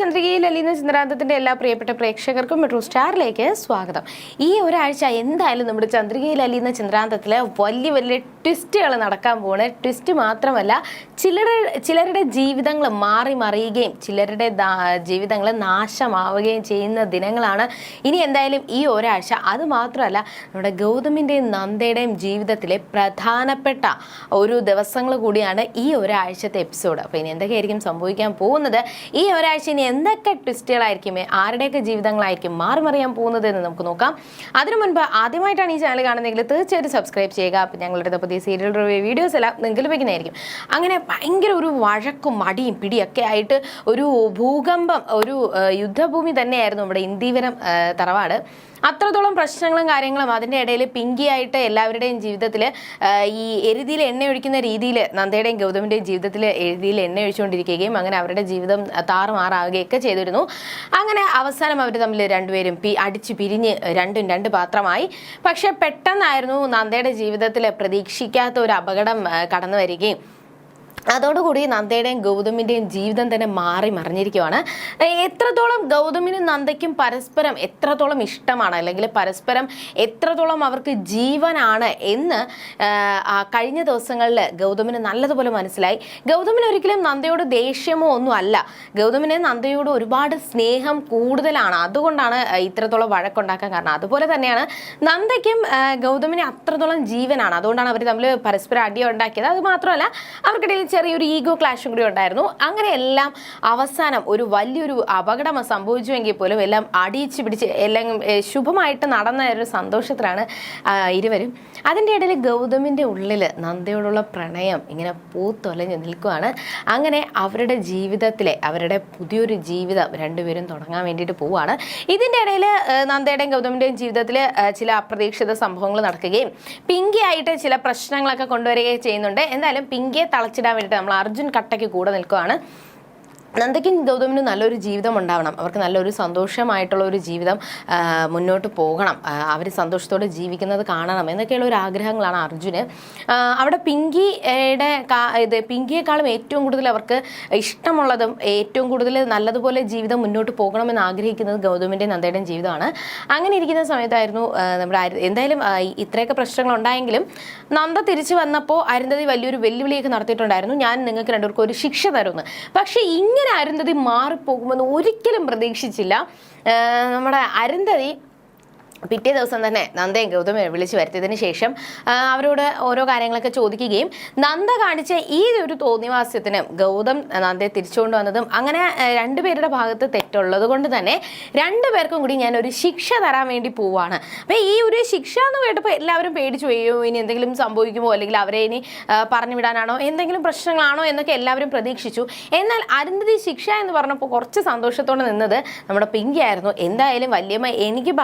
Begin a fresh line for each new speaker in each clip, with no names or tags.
ചന്ദ്രികയിൽ അലീന ചന്ദ്രാന്തത്തിന്റെ എല്ലാ പ്രിയപ്പെട്ട പ്രേക്ഷകർക്കും മെട്രോ സ്റ്റാറിലേക്ക് സ്വാഗതം. ഈ ഒരാഴ്ച എന്തായാലും നമ്മുടെ ചന്ദ്രികയിൽ അലീന ചന്ദ്രാന്തത്തിൽ വലിയ വലിയ ട്വിസ്റ്റുകൾ നടക്കാൻ പോണ് ട്വിസ്റ്റ് മാത്രമല്ല ചിലരുടെ ചിലരുടെ ജീവിതങ്ങൾ മാറി മറിയുകയും ചിലരുടെ ജീവിതങ്ങൾ നാശമാവുകയും ചെയ്യുന്ന ദിനങ്ങളാണ് ഇനി എന്തായാലും ഈ ഒരാഴ്ച. അത് മാത്രമല്ല നമ്മുടെ ഗൗതമിന്റെയും നന്ദയുടെയും ജീവിതത്തിലെ പ്രധാനപ്പെട്ട ഒരു ദിവസങ്ങൾ കൂടിയാണ് ഈ ഒരാഴ്ചത്തെ എപ്പിസോഡ്. അപ്പോൾ ഇനി എന്തൊക്കെയായിരിക്കും സംഭവിക്കാൻ പോകുന്നത്? ഈ ഒരാഴ്ച ഇനി എന്തൊക്കെ ട്വിസ്റ്റുകളായിരിക്കും ആരുടെയൊക്കെ ജീവിതങ്ങളായിരിക്കും മാറിമറിയാൻ പോകുന്നത് എന്ന് നമുക്ക് നോക്കാം. അതിനു മുൻപ് ആദ്യമായിട്ടാണ് ഈ ചാനൽ കാണുന്നതെങ്കിൽ തീർച്ചയായിട്ടും സബ്സ്ക്രൈബ് ചെയ്യുക. അപ്പം ഞങ്ങളുടെ പുതിയ സീരിയൽ റിവ്യൂ വീഡിയോസ് എല്ലാം നിങ്ങൾക്ക് ലഭിക്കുന്നതായിരിക്കും. അങ്ങനെ ഭയങ്കര ഒരു വഴക്കും മടിയും പിടിയൊക്കെ ആയിട്ട് ഒരു ഭൂകമ്പം ഒരു യുദ്ധഭൂമി തന്നെയായിരുന്നു നമ്മുടെ ഇന്ദീവനം തറവാട്. അത്രത്തോളം പ്രശ്നങ്ങളും കാര്യങ്ങളും അതിന്റെ ഇടയിൽ പിങ്കി ആയിട്ട് എല്ലാവരുടെയും ജീവിതത്തിൽ ഈ എരുതിയിൽ എണ്ണ ഒഴിക്കുന്ന രീതിയിൽ നന്ദയുടെയും ഗൗതമിന്റെയും ജീവിതത്തിൽ എഴുതിയിൽ എണ്ണ ഒഴിച്ചുകൊണ്ടിരിക്കുകയും അങ്ങനെ അവരുടെ ജീവിതം താറുമാറാവുകയൊക്കെ ചെയ്തിരുന്നു. അങ്ങനെ അവസാനം അവർ തമ്മിൽ രണ്ടുപേരും പി അടിച്ച് പിരിഞ്ഞ് രണ്ടും രണ്ട് പാത്രമായി. പക്ഷേ പെട്ടെന്നായിരുന്നു നന്ദയുടെ ജീവിതത്തിൽ പ്രതീക്ഷിക്കാത്ത ഒരു അപകടം കടന്നു വരികയും അതോടുകൂടി നന്ദയുടെയും ഗൗതമിന്റെയും ജീവിതം തന്നെ മാറി മറിഞ്ഞിരിക്കുവാണ്. എത്രത്തോളം ഗൗതമിനും നന്ദയ്ക്കും പരസ്പരം എത്രത്തോളം ഇഷ്ടമാണ് അല്ലെങ്കിൽ പരസ്പരം എത്രത്തോളം അവർക്ക് ജീവനാണ് എന്ന് കഴിഞ്ഞ ദിവസങ്ങളിൽ ഗൗതമിന് നല്ലതുപോലെ മനസ്സിലായി. ഗൗതമിന് ഒരിക്കലും നന്ദയോട് ദേഷ്യമോ ഒന്നുമല്ല ഗൗതമിന് നന്ദയോട് ഒരുപാട് സ്നേഹം കൂടുതലാണ്. അതുകൊണ്ടാണ് ഇത്രത്തോളം വഴക്കുണ്ടാക്കാൻ കാരണം. അതുപോലെ തന്നെയാണ് നന്ദയ്ക്കും ഗൗതമിനെ ഗൗതമിന് അത്രത്തോളം ജീവനാണ്. അതുകൊണ്ടാണ് അവർ തമ്മിൽ പരസ്പരം അടി ഉണ്ടാക്കിയത് അത് മാത്രമല്ല അവർക്കിടയിൽ ചെറിയൊരു ഈഗോ ക്ലാഷും കൂടി ഉണ്ടായിരുന്നു. അങ്ങനെ എല്ലാം അവസാനം ഒരു വലിയൊരു അപകടം സംഭവിച്ചുവെങ്കിൽ പോലും എല്ലാം അടിയിച്ച് പിടിച്ച് എല്ലാം ശുഭമായിട്ട് നടന്ന ഒരു സന്തോഷത്തിലാണ് ഇരുവരും. അതിന്റെ ഇടയിൽ ഗൗതമിന്റെ ഉള്ളിൽ നന്ദയോടുള്ള പ്രണയം ഇങ്ങനെ പൂത്തൊലഞ്ഞ് നിൽക്കുകയാണ് അങ്ങനെ അവരുടെ ജീവിതത്തിലെ അവരുടെ പുതിയൊരു ജീവിതം രണ്ടുപേരും തുടങ്ങാൻ വേണ്ടിയിട്ട് പോവുകയാണ്. ഇതിന്റെ ഇടയിൽ നന്ദയുടെയും ഗൗതമിന്റെയും ജീവിതത്തിൽ ചില അപ്രതീക്ഷിത സംഭവങ്ങൾ നടക്കുകയും പിങ്കി ആയിട്ട് ചില പ്രശ്നങ്ങളൊക്കെ കൊണ്ടുവരികയും ചെയ്യുന്നുണ്ട്. എന്തായാലും പിങ്കിയെ തളച്ചിടാൻ വേണ്ടിയിട്ട് നമ്മൾ അർജുൻ കട്ടയ്ക്ക് കൂടെ നിൽക്കുകയാണ് നന്ദയ്ക്കും ഗൗതമിനും നല്ലൊരു ജീവിതം ഉണ്ടാവണം. അവർക്ക് നല്ലൊരു സന്തോഷമായിട്ടുള്ള ഒരു ജീവിതം മുന്നോട്ട് പോകണം. അവർ സന്തോഷത്തോടെ ജീവിക്കുന്നത് കാണണം എന്നൊക്കെയുള്ള ഒരു ആഗ്രഹങ്ങളാണ് അർജുന്. അവിടെ പിങ്കിയുടെ ഇത് പിങ്കിയെക്കാളും ഏറ്റവും കൂടുതൽ അവർക്ക് ഇഷ്ടമുള്ളതും ഏറ്റവും കൂടുതൽ നല്ലതുപോലെ ജീവിതം മുന്നോട്ട് പോകണമെന്ന് ആഗ്രഹിക്കുന്നത് ഗൗതമിന്റെയും നന്ദയുടെയും ജീവിതമാണ്. അങ്ങനെ ഇരിക്കുന്ന സമയത്തായിരുന്നു നമ്മുടെ എന്തായാലും ഇത്രയൊക്കെ പ്രശ്നങ്ങൾ ഉണ്ടായെങ്കിലും നന്ദ തിരിച്ചു വന്നപ്പോൾ അരുന്ധതി വലിയൊരു വെല്ലുവിളിയൊക്കെ നടത്തിയിട്ടുണ്ടായിരുന്നു. ഞാൻ നിങ്ങൾക്ക് രണ്ടുപേർക്കും ഒരു ശിക്ഷ തരുന്നു പക്ഷേ ഇങ്ങനെ അരുന്ധതി മാറിപ്പോകുമെന്ന് ഒരിക്കലും പ്രതീക്ഷിച്ചില്ല. നമ്മുടെ അരുന്ധതി പിറ്റേ ദിവസം തന്നെ നന്ദയും ഗൗതമ വിളിച്ചു വരുത്തിയതിന് ശേഷം അവരോട് ഓരോ കാര്യങ്ങളൊക്കെ ചോദിക്കുകയും നന്ദ കാണിച്ച ഈ ഒരു തോന്നിവാസ്യത്തിന് ഗൗതം നന്ദയെ തിരിച്ചുകൊണ്ട് വന്നതും അങ്ങനെ രണ്ടുപേരുടെ ഭാഗത്ത് തെറ്റുള്ളത് കൊണ്ട് തന്നെ രണ്ടുപേർക്കും കൂടി ഞാൻ ഒരു ശിക്ഷ തരാൻ വേണ്ടി പോവാണ്. അപ്പം ഈ ഒരു ശിക്ഷ എന്ന് കേട്ടപ്പോൾ എല്ലാവരും പേടിച്ചു പോയോ ഇനി എന്തെങ്കിലും സംഭവിക്കുമോ? അല്ലെങ്കിൽ അവരെ ഇനി പറഞ്ഞു വിടാനാണോ? എന്തെങ്കിലും പ്രശ്നങ്ങളാണോ? എന്നൊക്കെ എല്ലാവരും പ്രതീക്ഷിച്ചു. എന്നാൽ അരുന്ധതി ശിക്ഷ എന്ന് പറഞ്ഞപ്പോൾ കുറച്ച് സന്തോഷത്തോടെ നിന്നത് നമ്മുടെ പിങ്കി ആയിരുന്നു. എന്തായാലും വല്യമ്മ എനിക്ക്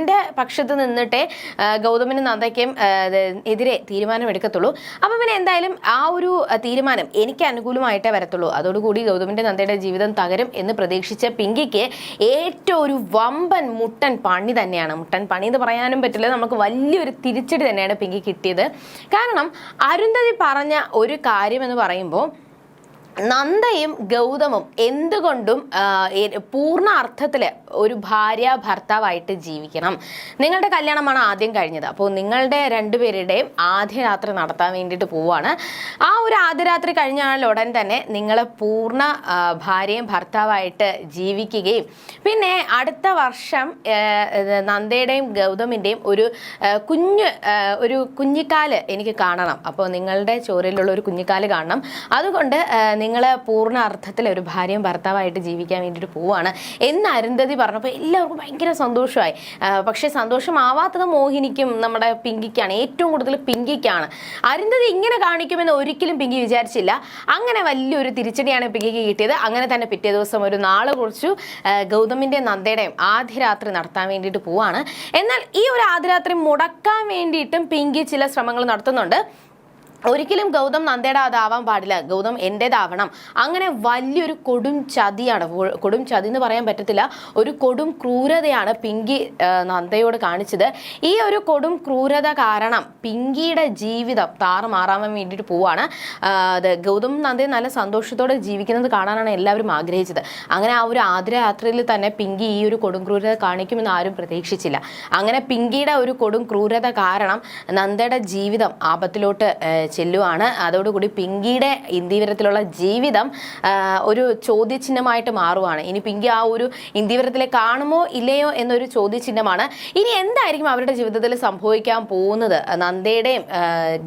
എന്റെ പക്ഷത്ത് നിന്നിട്ടേ ഗൗതമനും നന്ദയ്ക്കും എതിരെ തീരുമാനം എടുക്കത്തുള്ളൂ അപ്പം പിന്നെ എന്തായാലും ആ ഒരു തീരുമാനം എനിക്ക് അനുകൂലമായിട്ടേ വരത്തുള്ളൂ. അതോടുകൂടി ഗൗതമിന്റെ നന്ദയുടെ ജീവിതം തകരും എന്ന് പ്രതീക്ഷിച്ച പിങ്കിക്ക് ഏറ്റവും ഒരു വമ്പൻ മുട്ടൻ പണി തന്നെയാണ്. മുട്ടൻ പണി എന്ന് പറയാനും പറ്റില്ല നമുക്ക് വലിയൊരു തിരിച്ചടി തന്നെയാണ് പിങ്കി കിട്ടിയത്. കാരണം അരുന്ധതി പറഞ്ഞ ഒരു കാര്യം എന്ന് പറയുമ്പോൾ നന്ദയും ഗൗതമും എന്തുകൊണ്ടും പൂർണ അർത്ഥത്തിൽ ഒരു ഭാര്യ ഭർത്താവായിട്ട് ജീവിക്കണം. നിങ്ങളുടെ കല്യാണമാണ് ആദ്യം കഴിഞ്ഞത്. അപ്പോൾ നിങ്ങളുടെ രണ്ടുപേരുടെയും ആദ്യ രാത്രി നടത്താൻ വേണ്ടിയിട്ട് പോവുകയാണ് ആ ഒരു ആദ്യ രാത്രി കഴിഞ്ഞാൽ ഉടൻ തന്നെ നിങ്ങൾ പൂർണ ഭാര്യയും ഭർത്താവായിട്ട് ജീവിക്കുകയും പിന്നെ അടുത്ത വർഷം നന്ദയുടെയും ഗൗതമിന്റെയും ഒരു കുഞ്ഞ് ഒരു കുഞ്ഞിക്കാൽ എനിക്ക് കാണണം. അപ്പോൾ നിങ്ങളുടെ ചോരയിലുള്ള ഒരു കുഞ്ഞിക്കാൽ കാണണം. അതുകൊണ്ട് നിങ്ങൾ പൂർണ അർത്ഥത്തിൽ ഒരു ഭാര്യയും ഭർത്താവായിട്ട് ജീവിക്കാൻ വേണ്ടിയിട്ട് പോവാണ്. എന്ന് അരുന്ധതി പറഞ്ഞപ്പോൾ എല്ലാവർക്കും ഭയങ്കര സന്തോഷമായി. പക്ഷേ സന്തോഷമാവാത്തത് മോഹിനിക്കും നമ്മുടെ പിങ്കിക്കാണ്. ഏറ്റവും കൂടുതൽ പിങ്കിക്കാണ്. അരുന്ധതി ഇങ്ങനെ കാണിക്കുമെന്ന് ഒരിക്കലും പിങ്കി വിചാരിച്ചില്ല. അങ്ങനെ വലിയൊരു തിരിച്ചടിയാണ് പിങ്കിക്ക് കിട്ടിയത്. അങ്ങനെ തന്നെ പിറ്റേ ദിവസം ഒരു നാൾ കുറിച്ചു ഗൗതമിന്റെയും നന്ദയുടെയും ആദ്യ രാത്രി നടത്താൻ വേണ്ടിയിട്ട് പോവാണ്. എന്നാൽ ഈ ഒരു ആദ്യ രാത്രി മുടക്കാൻ വേണ്ടിയിട്ടും പിങ്കി ചില ശ്രമങ്ങൾ നടത്തുന്നുണ്ട്. ഒരിക്കലും ഗൗതം നന്ദയുടെ അതാവാൻ പാടില്ല. ഗൗതം എന്റെതാവണം അങ്ങനെ വലിയൊരു കൊടും ചതിയാണ്. കൊടും ചതി എന്ന് പറയാൻ പറ്റത്തില്ല. ഒരു കൊടും ക്രൂരതയാണ് പിങ്കി നന്ദയോട് കാണിച്ചത്. ഈ ഒരു കൊടും ക്രൂരത കാരണം പിങ്കിയുടെ ജീവിതം താറുമാറാൻ വേണ്ടിയിട്ട് പോവാണ്. ഗൗതം നന്ദയെ നല്ല സന്തോഷത്തോടെ ജീവിക്കുന്നത് കാണാനാണ് എല്ലാവരും ആഗ്രഹിച്ചത്. അങ്ങനെ ആ ഒരു ആദ്യ രാത്രിയിൽ തന്നെ പിങ്കി ഈ ഒരു കൊടും ക്രൂരത കാണിക്കുമെന്ന് ആരും പ്രതീക്ഷിച്ചില്ല. അങ്ങനെ പിങ്കിയുടെ ഒരു കൊടും ക്രൂരത കാരണം നന്ദയുടെ ജീവിതം ആപത്തിലോട്ട് ചെല്ലുവാണ്. അതോടുകൂടി പിങ്കിയുടെ ഇന്ത്യവരത്തിലുള്ള ജീവിതം ഒരു ചോദ്യചിഹ്നമായിട്ട് മാറുവാണ്. ഇനി പിങ്കി ആ ഒരു ഇന്ത്യവരത്തിലെ കാണുമോ ഇല്ലയോ എന്നൊരു ചോദ്യചിഹ്നമാണ്. ഇനി എന്തായിരിക്കും അവരുടെ ജീവിതത്തിൽ സംഭവിക്കാൻ പോകുന്നത്? നന്ദയുടെയും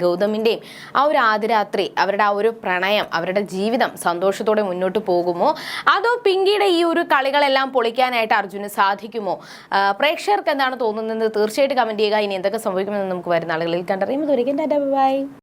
ഗൗതമിന്റെയും ആ ഒരു ആദിരാത്രി അവരുടെ ആ ഒരു പ്രണയം അവരുടെ ജീവിതം സന്തോഷത്തോടെ മുന്നോട്ട് പോകുമോ? അതോ പിങ്കിയുടെ ഈ ഒരു കളികളെല്ലാം പൊളിക്കാനായിട്ട് അർജുന് സാധിക്കുമോ? പ്രേക്ഷകർക്ക് എന്താണ് തോന്നുന്നത്? തീർച്ചയായിട്ടും കമന്റ് ചെയ്യുക. ഇനി എന്തൊക്കെ സംഭവിക്കുമെന്ന് നമുക്ക് വരുന്ന ആളുകളിൽ കണ്ടറിയുമ്പോൾ ഒരിക്കലും ബൈ.